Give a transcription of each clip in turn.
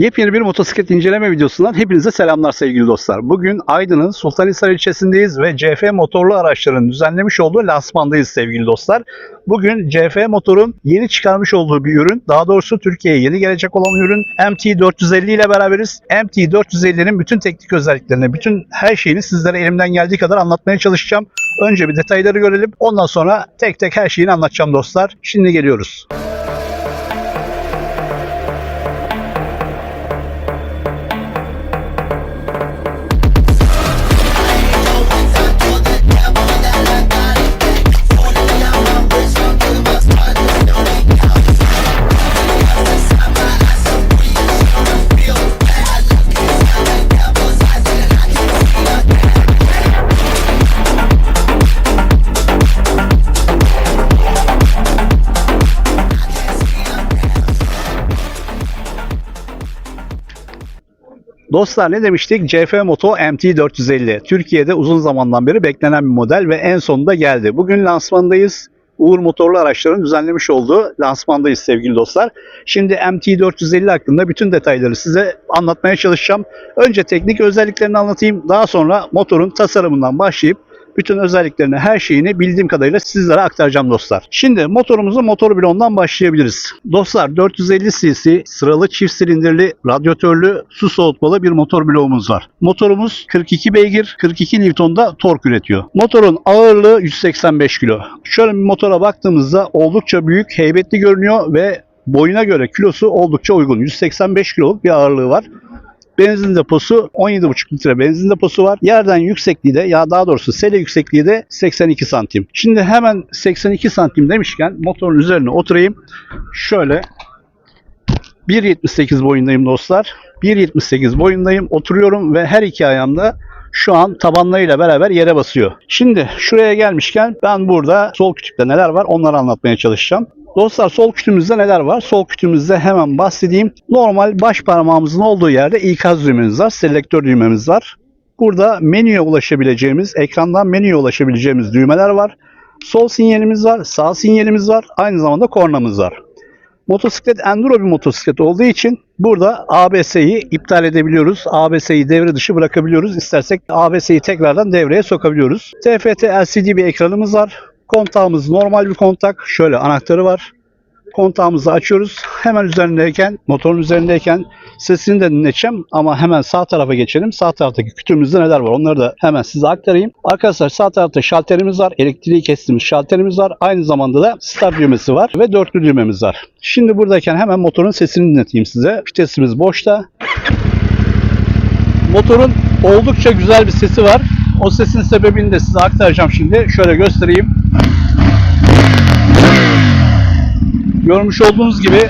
Yepyeni bir motosiklet inceleme videosundan hepinize selamlar sevgili dostlar. Bugün Aydın'ın Sultanhisar ilçesindeyiz ve CF motorlu araçların düzenlemiş olduğu lansmandayız sevgili dostlar. Bugün CF motorun yeni çıkarmış olduğu bir ürün, daha doğrusu Türkiye'ye yeni gelecek olan ürün MT450 ile beraberiz. MT450'nin bütün teknik özelliklerini, bütün her şeyini sizlere elimden geldiği kadar anlatmaya çalışacağım. Önce bir detayları görelim. Ondan sonra tek tek her şeyini anlatacağım dostlar. Şimdi geliyoruz. Dostlar ne demiştik? CF Moto MT450. Türkiye'de uzun zamandan beri beklenen bir model ve en sonunda geldi. Bugün lansmandayız. Uğur Motorlu Araçların düzenlemiş olduğu lansmandayız sevgili dostlar. Şimdi MT450 hakkında bütün detayları size anlatmaya çalışacağım. Önce teknik özelliklerini anlatayım. Daha sonra motorun tasarımından başlayıp bütün özelliklerini, her şeyini bildiğim kadarıyla sizlere aktaracağım dostlar. Şimdi motorumuzu motor bloğundan başlayabiliriz. Dostlar 450 cc sıralı çift silindirli radyatörlü su soğutmalı bir motor bloğumuz var. Motorumuz 42 beygir, 42 Newton'da tork üretiyor. Motorun ağırlığı 185 kilo. Şöyle bir motora baktığımızda oldukça büyük, heybetli görünüyor ve boyuna göre kilosu oldukça uygun. 185 kiloluk bir ağırlığı var. Benzin deposu 17,5 litre benzin deposu var. Yerden yüksekliği de ya daha doğrusu sele yüksekliği de 82 santim. Şimdi hemen 82 santim demişken motorun üzerine oturayım. Şöyle 1.78 boyundayım dostlar. 1.78 boyundayım. Oturuyorum ve her iki ayağımda şu an tabanlarıyla beraber yere basıyor. Şimdi şuraya gelmişken ben burada sol kütükte neler var onları anlatmaya çalışacağım. Dostlar sol kütüğümüzde neler var? Sol kütüğümüzde hemen bahsedeyim. Normal baş parmağımızın olduğu yerde ikaz düğmemiz var. Selektör düğmemiz var. Burada menüye ulaşabileceğimiz, ekrandan menüye ulaşabileceğimiz düğmeler var. Sol sinyalimiz var, sağ sinyalimiz var. Aynı zamanda kornamız var. Motosiklet enduro bir motosiklet olduğu için burada ABS'yi iptal edebiliyoruz. ABS'yi devre dışı bırakabiliyoruz. İstersek ABS'yi tekrardan devreye sokabiliyoruz. TFT LCD bir ekranımız var. Kontağımız normal bir kontak. Şöyle anahtarı var. Kontağımızı açıyoruz. Hemen üzerindeyken, motorun üzerindeyken sesini de dinleteceğim ama hemen sağ tarafa geçelim. Sağ taraftaki kütüğümüzde neler var onları da hemen size aktarayım. Arkadaşlar sağ tarafta şalterimiz var. Elektriği kestiğimiz şalterimiz var. Aynı zamanda da start düğmesi var ve dörtlü düğmemiz var. Şimdi buradayken hemen motorun sesini dinleteyim size. Vitesimiz boşta. Motorun oldukça güzel bir sesi var. O sesin sebebini de size aktaracağım şimdi. Şöyle göstereyim. Görmüş olduğunuz gibi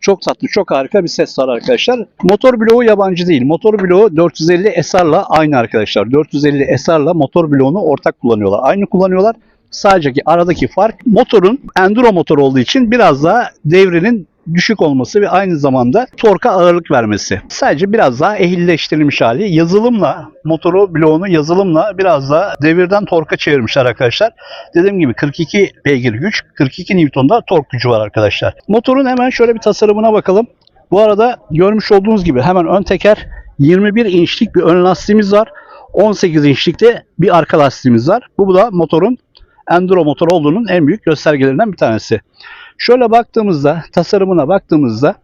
çok tatlı, çok harika bir ses var arkadaşlar. Motor bloğu yabancı değil. Motor bloğu 450 SR'la aynı arkadaşlar. 450 SR'la motor bloğunu ortak kullanıyorlar. Aynı kullanıyorlar. Sadece ki aradaki fark motorun enduro motor olduğu için biraz daha devrenin düşük olması ve aynı zamanda torka ağırlık vermesi. Sadece biraz daha ehilleştirilmiş hali. Yazılımla, motoru bloğunu yazılımla biraz daha devirden torka çevirmişler arkadaşlar. Dediğim gibi 42 beygir güç, 42 Newton'da tork gücü var arkadaşlar. Motorun hemen şöyle bir tasarımına bakalım. Bu arada görmüş olduğunuz gibi hemen ön teker 21 inçlik bir ön lastiğimiz var. 18 inçlikte bir arka lastiğimiz var. Bu da motorun enduro motor olduğunun en büyük göstergelerinden bir tanesi. Şöyle baktığımızda, tasarımına baktığımızda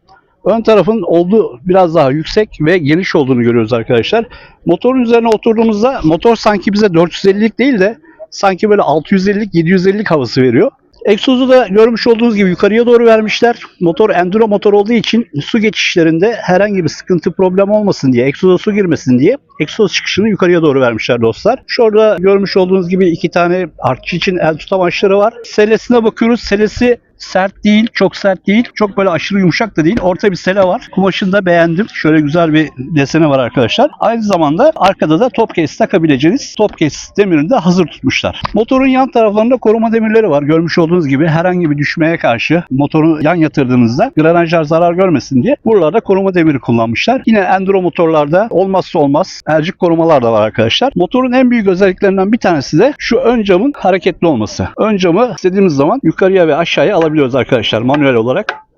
ön tarafın olduğu biraz daha yüksek ve geniş olduğunu görüyoruz arkadaşlar. Motorun üzerine oturduğumuzda motor sanki bize 450'lik değil de sanki böyle 650'lik 750'lik havası veriyor. Egzozu da görmüş olduğunuz gibi yukarıya doğru vermişler. Motor enduro motor olduğu için su geçişlerinde herhangi bir sıkıntı problem olmasın diye, egzoza su girmesin diye egzoz çıkışını yukarıya doğru vermişler dostlar. Şurada görmüş olduğunuz gibi iki tane artçı için el tutamaçları var. Selesine bakıyoruz. Selesi sert değil, çok sert değil. Çok böyle aşırı yumuşak da değil. Orta bir sele var. Kumaşını da beğendim. Şöyle güzel bir deseni var arkadaşlar. Aynı zamanda arkada da top case takabileceğiniz top case demirini de hazır tutmuşlar. Motorun yan taraflarında koruma demirleri var. Görmüş olduğunuz gibi herhangi bir düşmeye karşı motoru yan yatırdığınızda granajlar zarar görmesin diye buralarda koruma demiri kullanmışlar. Yine enduro motorlarda olmazsa olmaz elcik korumalar da var arkadaşlar. Motorun en büyük özelliklerinden bir tanesi de şu ön camın hareketli olması. Ön camı istediğimiz zaman yukarıya ve aşağıya alabiliyoruz arkadaşlar manuel olarak.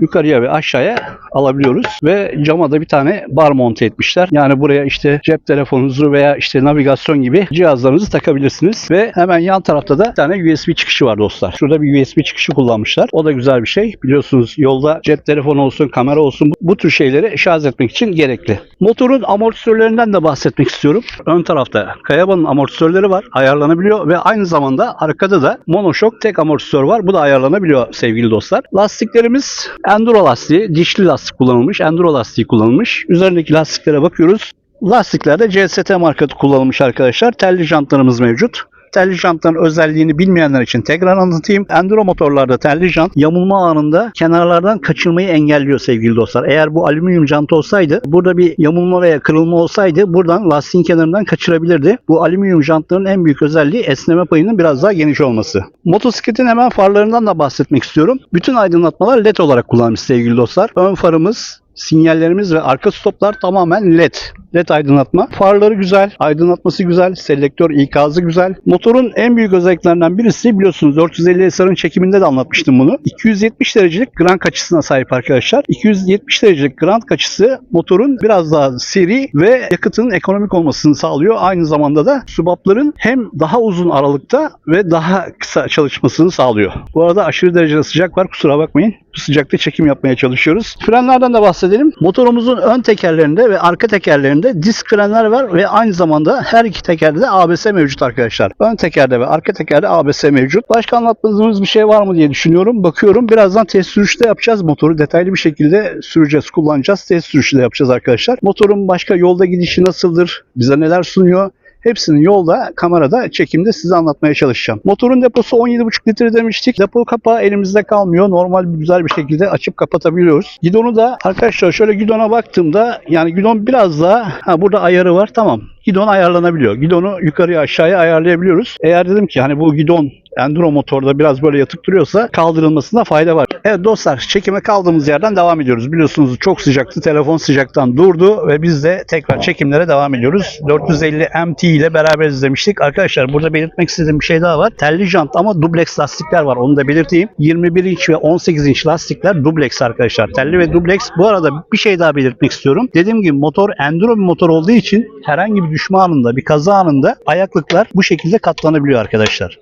Yukarıya ve aşağıya alabiliyoruz. Ve cama da bir tane bar monte etmişler. Yani buraya işte cep telefonunuzu veya işte navigasyon gibi cihazlarınızı takabilirsiniz. Ve hemen yan tarafta da bir tane USB çıkışı var dostlar. Şurada bir USB çıkışı kullanmışlar. O da güzel bir şey. Biliyorsunuz yolda cep telefonu olsun, kamera olsun bu, tür şeyleri şarj etmek için gerekli. Motorun amortisörlerinden de bahsetmek istiyorum. Ön tarafta Kayaba'nın amortisörleri var. Ayarlanabiliyor ve aynı zamanda arkada da monoşok tek amortisör var. Bu da ayarlanabiliyor sevgili dostlar. Lastiklerimiz Enduro lastiği, dişli lastik kullanılmış. Enduro lastiği kullanılmış. Üzerindeki lastiklere bakıyoruz. Lastiklerde CST markası kullanılmış arkadaşlar. Telli jantlarımız mevcut. Telli jantların özelliğini bilmeyenler için tekrar anlatayım. Enduro motorlarda telli jant yamulma anında kenarlardan kaçırmayı engelliyor sevgili dostlar. Eğer bu alüminyum jant olsaydı burada bir yamulma veya kırılma olsaydı buradan lastiğin kenarından kaçırabilirdi. Bu alüminyum jantların en büyük özelliği esneme payının biraz daha geniş olması. Motosikletin hemen farlarından da bahsetmek istiyorum. Bütün aydınlatmalar led olarak kullanılmış sevgili dostlar. Ön farımız sinyallerimiz ve arka stoplar tamamen led. LED aydınlatma. Farları güzel, aydınlatması güzel, selektör ikazı güzel. Motorun en büyük özelliklerinden birisi biliyorsunuz 450 SR'ın çekiminde de anlatmıştım bunu. 270 derecelik grank açısına sahip arkadaşlar. 270 derecelik grank açısı motorun biraz daha seri ve yakıtının ekonomik olmasını sağlıyor. Aynı zamanda da subapların hem daha uzun aralıkta ve daha kısa çalışmasını sağlıyor. Bu arada aşırı derecede sıcak var kusura bakmayın. Bu sıcakta çekim yapmaya çalışıyoruz. Frenlerden de bahsedelim. Motorumuzun ön tekerlerinde ve arka tekerlerinde disk frenler var ve aynı zamanda her iki tekerde de ABS mevcut arkadaşlar. Ön tekerde ve arka tekerde ABS mevcut. Başka anlatmadığımız bir şey var mı diye düşünüyorum. Bakıyorum. Birazdan test sürüşte yapacağız motoru. Detaylı bir şekilde süreceğiz, kullanacağız. Test sürüşü de yapacağız arkadaşlar. Motorun başka yolda gidişi nasıldır? Bize neler sunuyor? Hepsini yolda, kamerada, çekimde size anlatmaya çalışacağım. Motorun deposu 17,5 litre demiştik. Depo kapağı elimizde kalmıyor. Normal güzel bir şekilde açıp kapatabiliyoruz. Gidonu da arkadaşlar şöyle gidona baktığımda yani gidon biraz daha ha burada ayarı var tamam. Gidon ayarlanabiliyor. Gidonu yukarıya aşağıya ayarlayabiliyoruz. Eğer dedim ki hani bu gidon enduro motorda biraz böyle yatık duruyorsa kaldırılmasında fayda var. Evet dostlar çekime kaldığımız yerden devam ediyoruz. Biliyorsunuz çok sıcaktı. Telefon sıcaktan durdu ve biz de tekrar çekimlere devam ediyoruz. 450 MT ile beraber izlemiştik. Arkadaşlar burada belirtmek istediğim bir şey daha var. Telli jant ama dubleks lastikler var. Onu da belirteyim. 21 inç ve 18 inç lastikler dubleks arkadaşlar. Telli ve dubleks. Bu arada bir şey daha belirtmek istiyorum. Dediğim gibi motor enduro bir motor olduğu için herhangi bir düşme anında, bir kaza anında ayaklıklar bu şekilde katlanabiliyor arkadaşlar.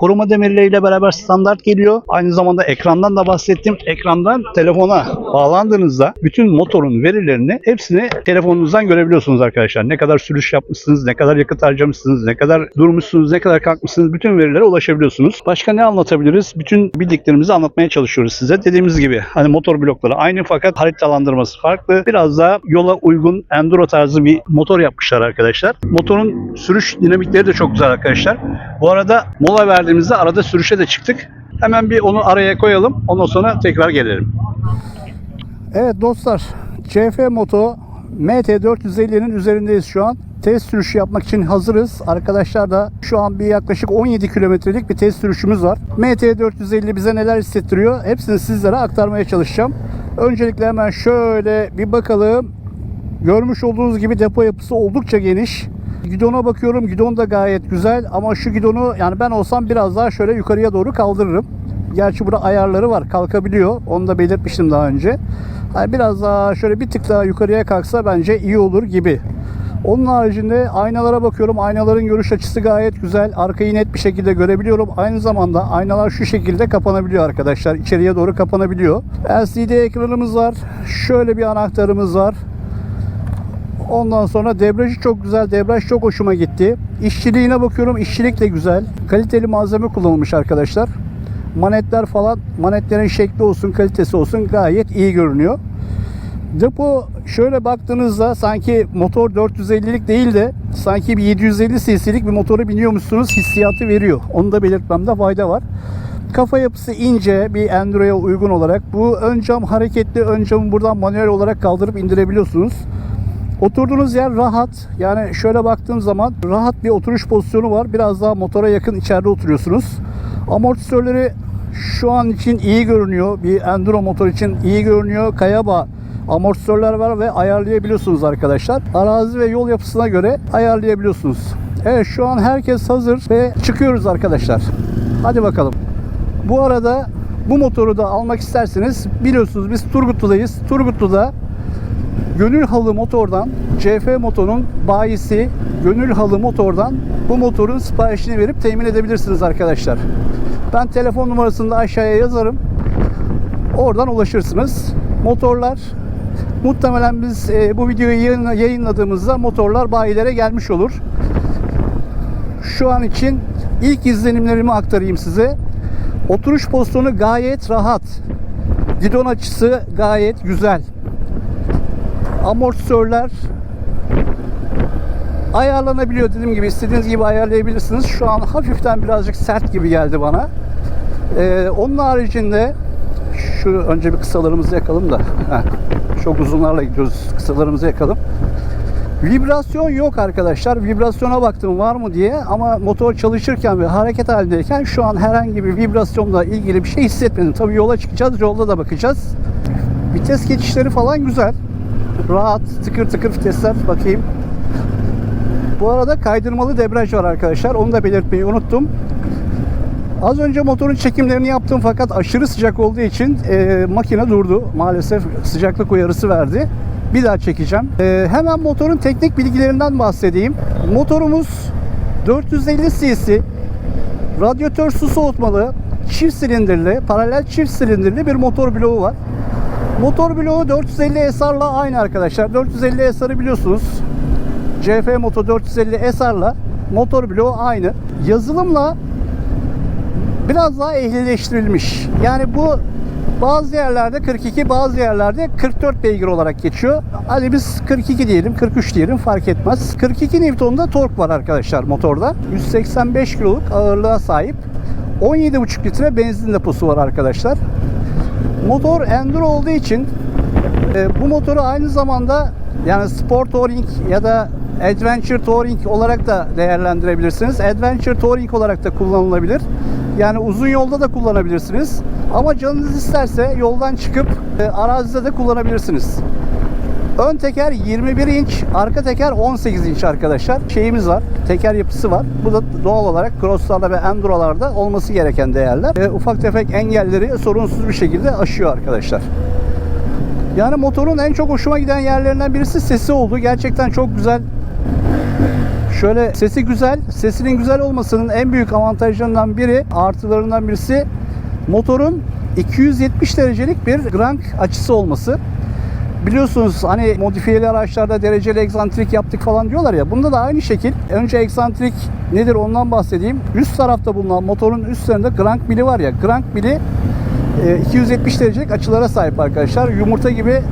Koruma demirleriyle beraber standart geliyor. Aynı zamanda ekrandan da bahsettim. Ekrandan telefona bağlandığınızda bütün motorun verilerini hepsini telefonunuzdan görebiliyorsunuz arkadaşlar. Ne kadar sürüş yapmışsınız, ne kadar yakıt harcamışsınız, ne kadar durmuşsunuz, ne kadar kalkmışsınız bütün verilere ulaşabiliyorsunuz. Başka ne anlatabiliriz? Bütün bildiklerimizi anlatmaya çalışıyoruz size. Dediğimiz gibi hani motor blokları aynı fakat haritalandırması farklı. Biraz daha yola uygun enduro tarzı bir motor yapmışlar arkadaşlar. Motorun sürüş dinamikleri de çok güzel arkadaşlar. Bu arada mola verdiğimizde arada sürüşe de çıktık. Hemen bir onu araya koyalım. Ondan sonra tekrar gelelim. Evet dostlar, CF Moto MT450'nin üzerindeyiz şu an. Test sürüşü yapmak için hazırız. Arkadaşlar da şu an bir yaklaşık 17 kilometrelik bir test sürüşümüz var. MT450 bize neler hissettiriyor? Hepsini sizlere aktarmaya çalışacağım. Öncelikle hemen şöyle bir bakalım. Görmüş olduğunuz gibi depo yapısı oldukça geniş. Gidona bakıyorum. Gidon da gayet güzel ama şu gidonu yani ben olsam biraz daha şöyle yukarıya doğru kaldırırım. Gerçi burada ayarları var. Kalkabiliyor. Onu da belirtmiştim daha önce. Yani biraz daha şöyle bir tık daha yukarıya kalksa bence iyi olur gibi. Onun haricinde aynalara bakıyorum. Aynaların görüş açısı gayet güzel. Arkayı net bir şekilde görebiliyorum. Aynı zamanda aynalar şu şekilde kapanabiliyor arkadaşlar. İçeriye doğru kapanabiliyor. LCD ekranımız var. Şöyle bir anahtarımız var. Ondan sonra debriyajı çok güzel. Debriyaj çok hoşuma gitti. İşçiliğine bakıyorum. İşçilik de güzel. Kaliteli malzeme kullanılmış arkadaşlar. Manetler falan, manetlerin şekli olsun, kalitesi olsun gayet iyi görünüyor. Depo şöyle baktığınızda sanki motor 450'lik değil de sanki bir 750 cc'lik bir motora biniyormuşsunuz hissiyatı veriyor. Onu da belirtmemde fayda var. Kafa yapısı ince bir Enduro'ya uygun olarak. Bu ön cam hareketli. Ön camı buradan manuel olarak kaldırıp indirebiliyorsunuz. Oturduğunuz yer rahat. Yani şöyle baktığım zaman rahat bir oturuş pozisyonu var. Biraz daha motora yakın içeride oturuyorsunuz. Amortisörleri şu an için iyi görünüyor. Bir enduro motor için iyi görünüyor. Kayaba amortisörler var ve ayarlayabiliyorsunuz arkadaşlar. Arazi ve yol yapısına göre ayarlayabiliyorsunuz. Evet şu an herkes hazır ve çıkıyoruz arkadaşlar. Hadi bakalım. Bu arada bu motoru da almak isterseniz biliyorsunuz biz Turgutlu'dayız. Turgutlu'da Gönül Halı Motor'dan CF Motor'un bayisi Gönül Halı Motor'dan bu motorun siparişini verip temin edebilirsiniz arkadaşlar. Ben telefon numarasını da aşağıya yazarım. Oradan ulaşırsınız. Motorlar muhtemelen biz e, bu videoyu yayın- yayınladığımızda motorlar bayilere gelmiş olur. Şu an için ilk izlenimlerimi aktarayım size. Oturuş pozisyonu gayet rahat. Gidon açısı gayet güzel. Amortisörler ayarlanabiliyor dediğim gibi istediğiniz gibi ayarlayabilirsiniz. Şu an hafiften birazcık sert gibi geldi bana. Ee, onun haricinde şu önce bir kısalarımızı yakalım da. Heh, çok uzunlarla gidiyoruz. Kısalarımızı yakalım. Vibrasyon yok arkadaşlar. Vibrasyona baktım var mı diye ama motor çalışırken ve hareket halindeyken şu an herhangi bir vibrasyonla ilgili bir şey hissetmedim. Tabii yola çıkacağız, yolda da bakacağız. Vites geçişleri falan güzel. Rahat, tıkır tıkır vitesler bakayım. Bu arada kaydırmalı debriyaj var arkadaşlar. Onu da belirtmeyi unuttum. Az önce motorun çekimlerini yaptım fakat aşırı sıcak olduğu için e, makine durdu. Maalesef sıcaklık uyarısı verdi. Bir daha çekeceğim. E, hemen motorun teknik bilgilerinden bahsedeyim. Motorumuz 450 cc radyatör su soğutmalı çift silindirli, paralel çift silindirli bir motor bloğu var. Motor bloğu 450 SR'la aynı arkadaşlar. 450 SR'ı biliyorsunuz. CF Moto 450 SR'la motor bloğu aynı. Yazılımla biraz daha ehlileştirilmiş. Yani bu bazı yerlerde 42, bazı yerlerde 44 beygir olarak geçiyor. Hadi biz 42 diyelim, 43 diyelim fark etmez. 42 Newton'da tork var arkadaşlar motorda. 185 kiloluk ağırlığa sahip. 17,5 litre benzin deposu var arkadaşlar. Motor enduro olduğu için e, bu motoru aynı zamanda yani sport touring ya da adventure touring olarak da değerlendirebilirsiniz. Adventure touring olarak da kullanılabilir. Yani uzun yolda da kullanabilirsiniz. Ama canınız isterse yoldan çıkıp e, arazide de kullanabilirsiniz. Ön teker 21 inç, arka teker 18 inç arkadaşlar. Şeyimiz var, teker yapısı var. Bu da doğal olarak crosslarda ve endurolarda olması gereken değerler. E, ufak tefek engelleri sorunsuz bir şekilde aşıyor arkadaşlar. Yani motorun en çok hoşuma giden yerlerinden birisi sesi oldu. Gerçekten çok güzel. Şöyle sesi güzel. Sesinin güzel olmasının en büyük avantajlarından biri, artılarından birisi motorun 270 derecelik bir crank açısı olması. Biliyorsunuz hani modifiyeli araçlarda dereceli egzantrik yaptık falan diyorlar ya. Bunda da aynı şekil. Önce egzantrik nedir ondan bahsedeyim. Üst tarafta bulunan motorun üstlerinde crank bili var ya. Crank bili e, 270 derecelik açılara sahip arkadaşlar. Yumurta gibi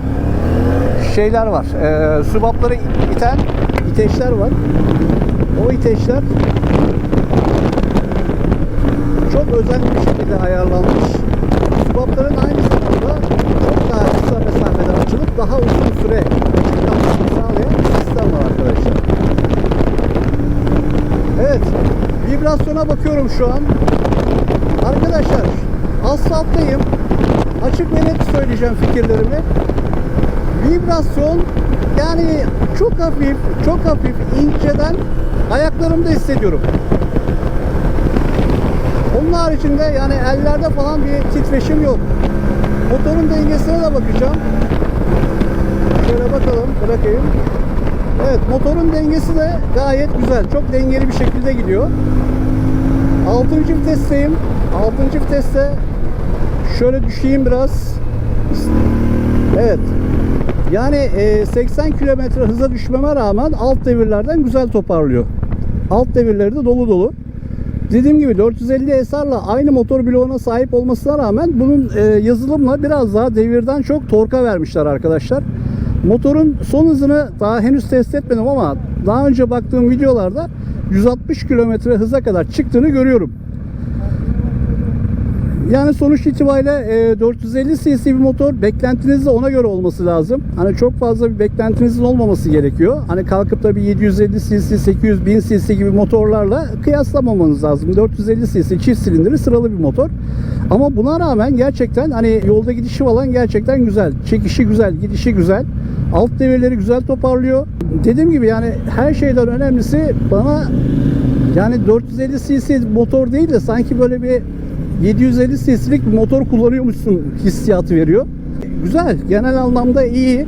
şeyler var. E, subapları iten iteçler var. O iteçler çok özenli bir şekilde ayarlanmış. Subapların aynı zamanda açılıp daha uzun süre açık kalmasını sağlayan bir sistem var arkadaşlar. Evet, vibrasyona bakıyorum şu an. Arkadaşlar, asfalttayım. Açık ve net söyleyeceğim fikirlerimi. Vibrasyon yani çok hafif, çok hafif inceden ayaklarımda hissediyorum. Onun haricinde yani ellerde falan bir titreşim yok. Motorun dengesine de bakacağım. Şöyle bakalım, bırakayım. Evet, motorun dengesi de gayet güzel. Çok dengeli bir şekilde gidiyor. 6. vitesteyim. 6. viteste şöyle düşeyim biraz. Evet. Yani e, 80 kilometre hıza düşmeme rağmen alt devirlerden güzel toparlıyor. Alt devirleri de dolu dolu. Dediğim gibi 450 SR'la aynı motor bloğuna sahip olmasına rağmen bunun e, yazılımla biraz daha devirden çok torka vermişler arkadaşlar. Motorun son hızını daha henüz test etmedim ama daha önce baktığım videolarda 160 kilometre hıza kadar çıktığını görüyorum. Yani sonuç itibariyle e, 450 cc bir motor beklentiniz de ona göre olması lazım. Hani çok fazla bir beklentinizin olmaması gerekiyor. Hani kalkıp da bir 750 cc, 800, 1000 cc gibi motorlarla kıyaslamamanız lazım. 450 cc çift silindirli sıralı bir motor. Ama buna rağmen gerçekten hani yolda gidişi falan gerçekten güzel. Çekişi güzel, gidişi güzel. Alt devirleri güzel toparlıyor. Dediğim gibi yani her şeyden önemlisi bana yani 450 cc motor değil de sanki böyle bir 750 cc'lik bir motor kullanıyormuşsun hissiyatı veriyor. Güzel. Genel anlamda iyi.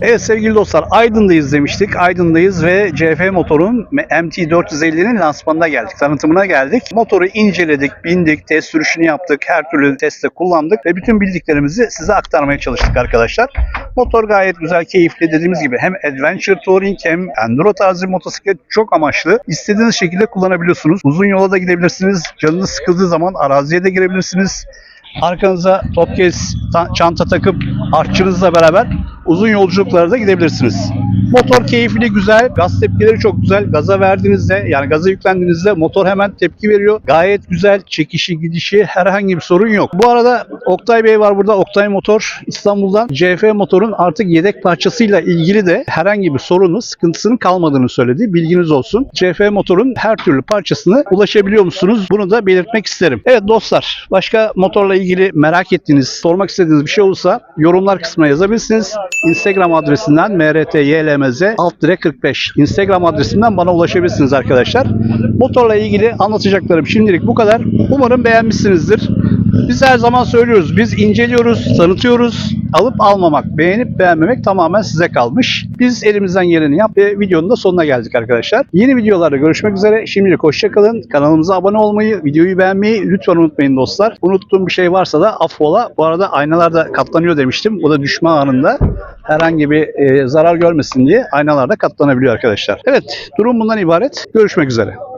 Evet sevgili dostlar Aydın'dayız demiştik. Aydın'dayız ve CF motorun MT450'nin lansmanına geldik. Tanıtımına geldik. Motoru inceledik, bindik, test sürüşünü yaptık. Her türlü testte kullandık ve bütün bildiklerimizi size aktarmaya çalıştık arkadaşlar. Motor gayet güzel, keyifli. Dediğimiz gibi hem Adventure Touring hem Enduro tarzı motosiklet çok amaçlı. İstediğiniz şekilde kullanabiliyorsunuz. Uzun yola da gidebilirsiniz. Canınız sıkıldığı zaman araziye de girebilirsiniz. Arkanıza top kes, ta- çanta takıp artçınızla beraber uzun yolculuklara da gidebilirsiniz. Motor keyifli, güzel. Gaz tepkileri çok güzel. Gaza verdiğinizde yani gaza yüklendiğinizde motor hemen tepki veriyor. Gayet güzel. Çekişi, gidişi herhangi bir sorun yok. Bu arada Oktay Bey var burada. Oktay Motor İstanbul'dan. CF motorun artık yedek parçasıyla ilgili de herhangi bir sorunu, sıkıntısının kalmadığını söyledi. Bilginiz olsun. CF motorun her türlü parçasını ulaşabiliyor musunuz? Bunu da belirtmek isterim. Evet dostlar, başka motorla ilgili merak ettiğiniz, sormak istediğiniz bir şey olursa yorumlar kısmına yazabilirsiniz. Instagram adresinden mrtylmz alt dire 45 Instagram adresinden bana ulaşabilirsiniz arkadaşlar. Motorla ilgili anlatacaklarım şimdilik bu kadar. Umarım beğenmişsinizdir. Biz her zaman söylüyoruz. Biz inceliyoruz, tanıtıyoruz. Alıp almamak, beğenip beğenmemek tamamen size kalmış. Biz elimizden geleni yap ve videonun da sonuna geldik arkadaşlar. Yeni videolarda görüşmek üzere. Şimdilik hoşçakalın. Kanalımıza abone olmayı, videoyu beğenmeyi lütfen unutmayın dostlar. Unuttuğum bir şey varsa da affola. Bu arada aynalar da katlanıyor demiştim. Bu da düşme anında herhangi bir e, zarar görmesin diye aynalar da katlanabiliyor arkadaşlar. Evet, durum bundan ibaret. Görüşmek üzere.